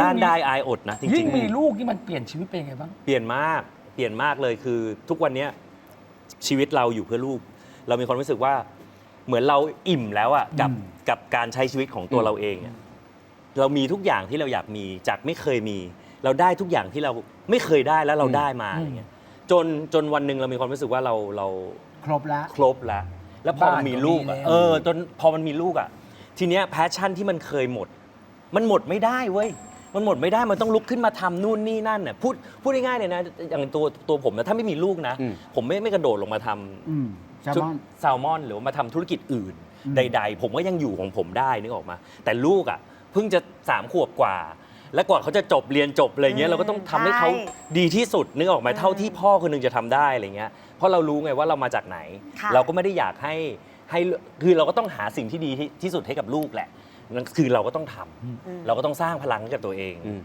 ด้านได้อายอดนะจยิ่ริงงมีลูกนี่มันเปลี่ยนชีวิตเป็นยังไงบ้าง ๆ เปลี่ยนมากเปลี่ยนมากเลยคือทุกวันเนี้ยชีวิตเราอยู่เพื่อลูก เรามีความรู้สึกว่าเหมือนเราอิ่มแล้วอะกับอืม กับการใช้ชีวิตของตัวเราเองอะเรามีทุกอย่างที่เราอยากมีจากไม่เคยมี เราได้ทุกอย่างที่เราไม่เคยได้แล้วเราได้มาอะไรเงี้ยจนจนวันหนึ่งเรามีความรู้สึกว่าเราเรา ครบแล้วครบแล้ว แล้วพอมันมีลูกอะบ้านก็มีแล้ว เออจนพอมันมีลูกอะทีเนี้ยแพชชั่นที่มันเคยหมด มันหมดไม่ได้เว้ย มันหมดไม่ได้มันต้องลุกขึ้นมาทำนู่นนี่นั่นน่ะพูดพูดง่ายๆเลยนะอย่างตัวตัวผมนะถ้าไม่มีลูกนะ อืม ผมไม่ไม่กระโดดลงมาทำ อืมแซลชุดมอน แซลมอนหรือว่ามาทำธุรกิจอื่น อืม ใด ๆ ผมก็ยังอยู่ของผมได้นึกออกมา แต่ลูกอะเพิ่งจะสามขวบกว่า แล้วกว่าเขาจะจบเรียนจบอะไรเงี้ยอืมเราก็ต้องทำให้เขาใช่ดีที่สุดนึกออกไหมเท่าที่พ่อคนหนึงจะทำได้อะไรเงี้ยเพราะเรารู้ไงว่าเรามาจากไหน ค่ะ เราก็ไม่ได้อยากให้ให้คือเราก็ต้องหาสิ่งที่ดีที่ที่สุดให้กับลูกแหละ นั่นคือเราก็ต้องทำอืมเราก็ต้องสร้างพลังให้กับตัวเองอืม